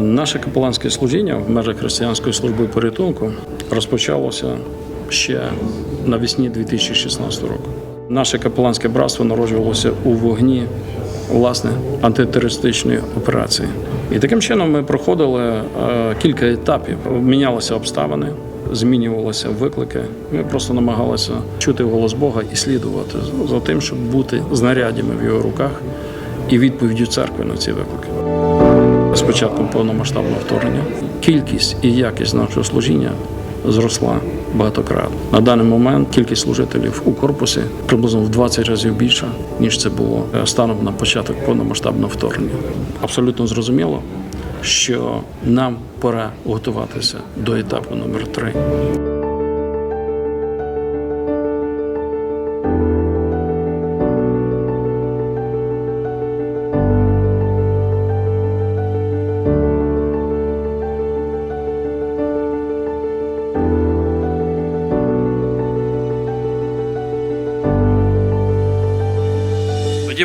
Наше капеланське служіння в межах християнської служби порятунку розпочалося ще навесні 2016 року. Наше капеланське братство народжувалося у вогні власне антитерористичної операції. І таким чином ми проходили е, кілька етапів. Мінялися обставини, змінювалися виклики. Ми просто намагалися чути голос Бога і слідувати за тим, щоб бути знарядями в його руках і відповіддю церкви на ці виклики. З початком повномасштабного вторгнення кількість і якість нашого служіння зросла багатократно. На даний момент кількість служителів у корпусі приблизно в 20 разів більша, ніж це було е, станом на початок повномасштабного вторгнення. Абсолютно зрозуміло, що нам пора готуватися до етапу номер 3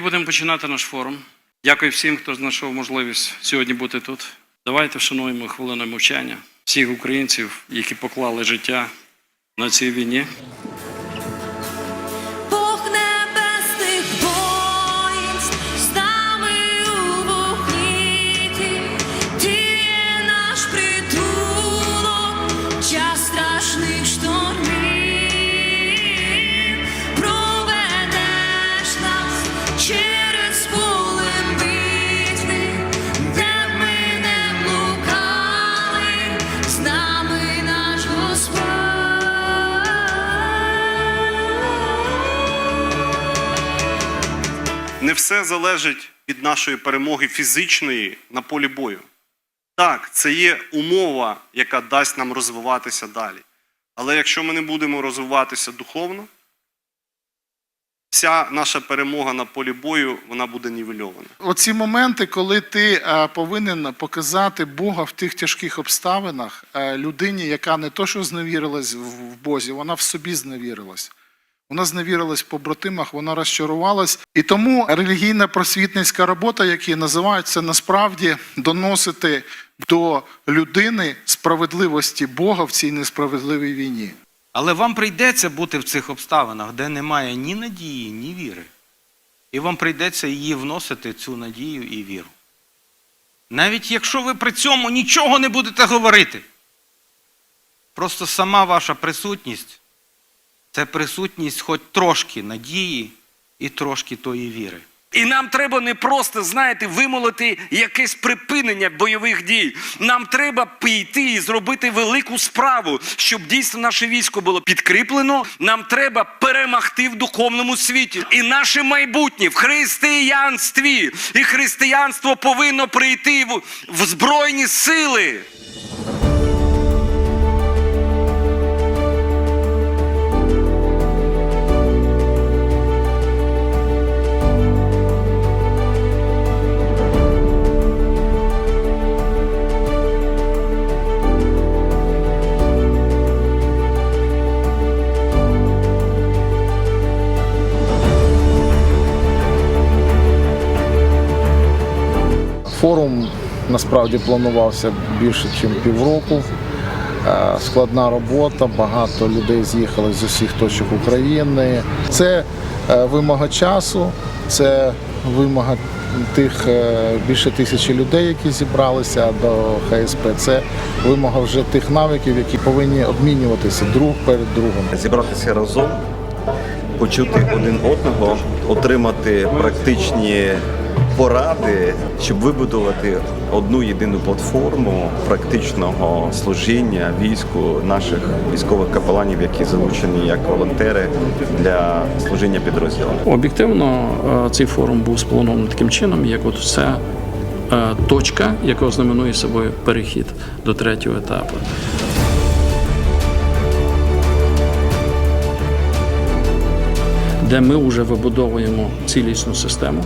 будемо починати наш форум. Дякую всім, хто знайшов можливість сьогодні бути тут. Давайте вшануємо хвилину мовчання всіх українців, які поклали життя на цій війні. Не все залежить від нашої перемоги фізичної на полі бою. Так, це є умова, яка дасть нам розвиватися далі. Але якщо ми не будемо розвиватися духовно, вся наша перемога на полі бою вона буде нівельована. Оці моменти, коли ти е, повинен показати Бога в тих тяжких обставинах е, людині, яка не то, що зневірилась в в Бозі, вона в собі зневірилась. Вона зневірилась в побратимах, вона розчарувалась. І тому релігійна просвітницька робота, як її називають, це насправді доносити до людини справедливості Бога в цій несправедливій війні. Але вам прийдеться бути в цих обставинах, де немає ні надії, ні віри. І вам прийдеться її вносити, цю надію і віру. Навіть якщо ви при цьому нічого не будете говорити. Просто сама ваша присутність це присутність хоч трошки надії і трошки тої віри. І нам треба не просто, знаєте, вимолити якесь припинення бойових дій. Нам треба піти і зробити велику справу, щоб дійсно наше військо було підкріплено. Нам треба перемогти в духовному світі. І наше майбутнє в християнстві. І християнство повинно прийти в, в збройні сили. Насправді планувався більше, ніж півроку. Е, Складна робота, багато людей з'їхали з усіх точок України. Це е, вимога часу, це вимога тих е, більше тисячі людей, які зібралися до ХСП. Це вимога вже тих навиків, які повинні обмінюватися друг перед другом. зібратися разом, почути один одного, отримати практичні поради, щоб вибудувати одну єдину платформу практичного служіння війську наших військових капеланів, які залучені як волонтери для служіння підрозділам. Об'єктивно, е, цей форум був спланований таким чином, як от це е, точка, яка знаменує собою перехід до третього етапу. Де ми вже вибудовуємо цілісну систему,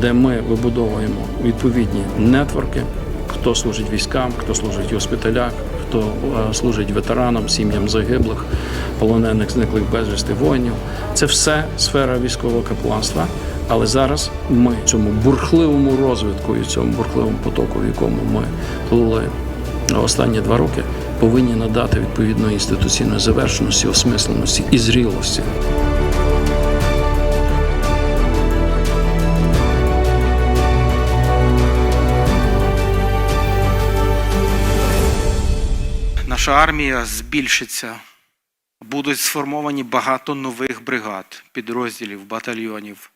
де ми вибудовуємо відповідні нетворки, хто служить військам, хто служить в госпіталях, хто е, служить ветеранам, сім'ям загиблих, полонених, зниклих безвісти воїнів. Це все сфера військового капеланства, Але зараз ми цьому бурхливому розвитку і цьому бурхливому потоку, в якому ми плили останні два роки, повинні надати відповідної інституційної завершеності, осмисленості і зрілості. Наша армія збільшиться. Будуть сформовані багато нових бригад, підрозділів, батальйонів.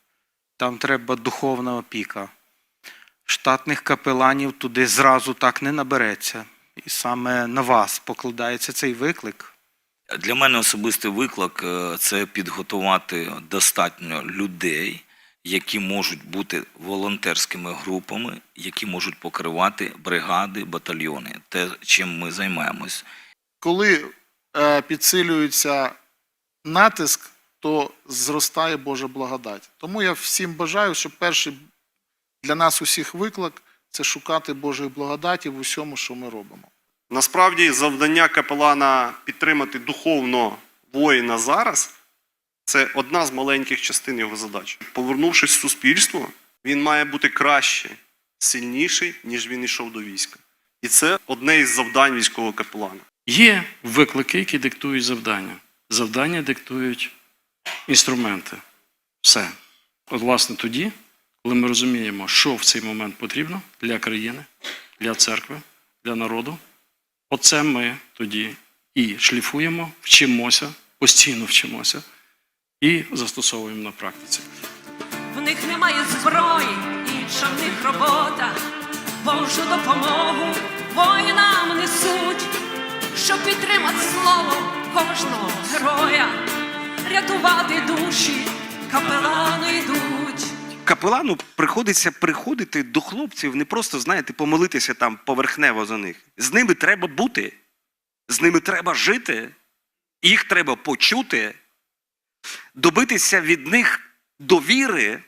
Там треба духовна опіка. Штатних капеланів туди зразу так не набереться. І саме на вас покладається цей виклик. Для мене особистий виклик е, це підготувати достатньо людей, які можуть бути волонтерськими групами, які можуть покривати бригади, батальйони. Те, чим ми займаємось. Коли е, підсилюється натиск, то зростає Божа благодать. Тому я всім бажаю, щоб перший для нас усіх виклик це шукати Божої благодаті в усьому, що ми робимо. Насправді, завдання капелана підтримати духовно воїна зараз це одна з маленьких частин його задач. Повернувшись в суспільство, він має бути краще, сильніший, ніж він йшов до війська. І це одне із завдань військового капелана. Є виклики, які диктують завдання. Завдання диктують інструменти. Все. От, власне, тоді, коли ми розуміємо, що в цей момент потрібно для країни, для церкви, для народу, оце ми тоді і шліфуємо, вчимося, постійно вчимося і застосовуємо на практиці. В них немає зброї, інша в них робота. Божу допомогу воїнам несуть, щоб підтримати слово кожного героя, рятувати душі, капелани йдуть. Капелану приходиться приходити до хлопців, не просто, знаєте, помолитися там поверхнево за них. З ними треба бути, з ними треба жити, їх треба почути, добитися від них довіри,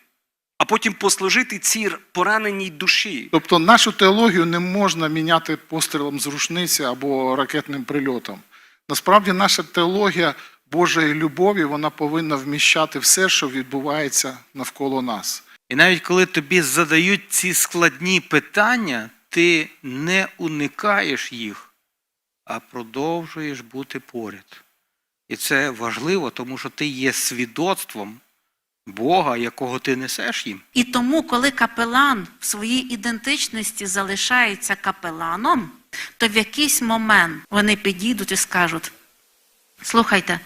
а потім послужити цій пораненій душі. Тобто нашу теологію не можна міняти пострілом з рушниці або ракетним прильотом. Насправді, наша теологія Божої любові вона повинна вміщати все, що відбувається навколо нас. І навіть коли тобі задають ці складні питання, ти не уникаєш їх, а продовжуєш бути поряд. І це важливо, тому що ти є свідоцтвом Бога, якого ти несеш їм. І тому, коли капелан в своїй ідентичності залишається капеланом, то в якийсь момент вони підійдуть і скажуть: слухайте,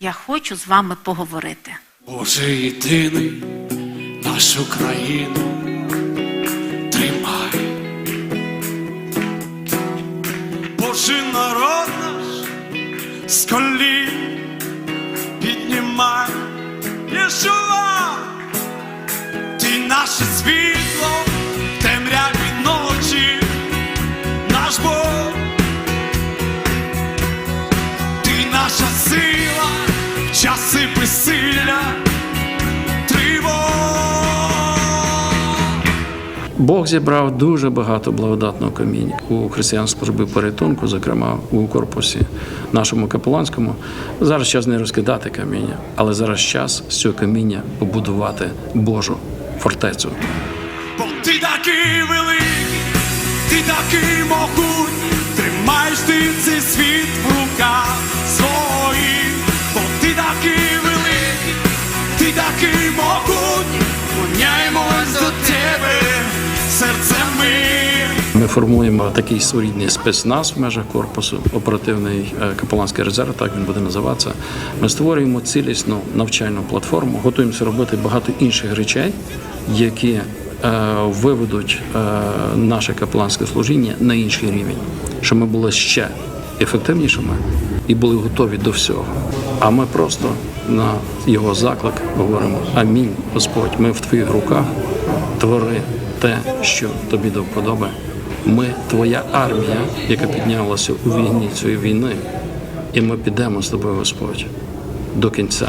я хочу з вами поговорити. Боже єдиний, нашу країну тримай. Боже наш з колін піднімай. Єшуа, ти наше світло в темряві ночі, наш Бог, ти наша сила в часи безсилля, Бог зібрав дуже багато благодатного каміння у християнській службі порятунку, зокрема у корпусі нашому капеланському. Зараз час не розкидати каміння, але зараз час з цього каміння побудувати Божу фортецю. Бо ти такий великий, ти такий могутній, тримаєш ти цей світ в руках своїх, бо ти такий великий, ти такий могутній, клоняємось до тебе, серцем ми. Ми формуємо такий своєрідний спецназ в межах корпусу, оперативний е, капеланський резерв, так він буде називатися. Ми створюємо цілісну навчальну платформу, готуємося робити багато інших речей, які е, виведуть е, наше капеланське служіння на інший рівень, щоб ми були ще ефективнішими і були готові до всього. А ми просто на його заклик говоримо: Амінь, Господь, ми в твоїх руках твори те, що тобі до вподоби. Ми твоя армія, яка піднялася у війні цієї війни, і ми підемо з тобою, Господь, до кінця.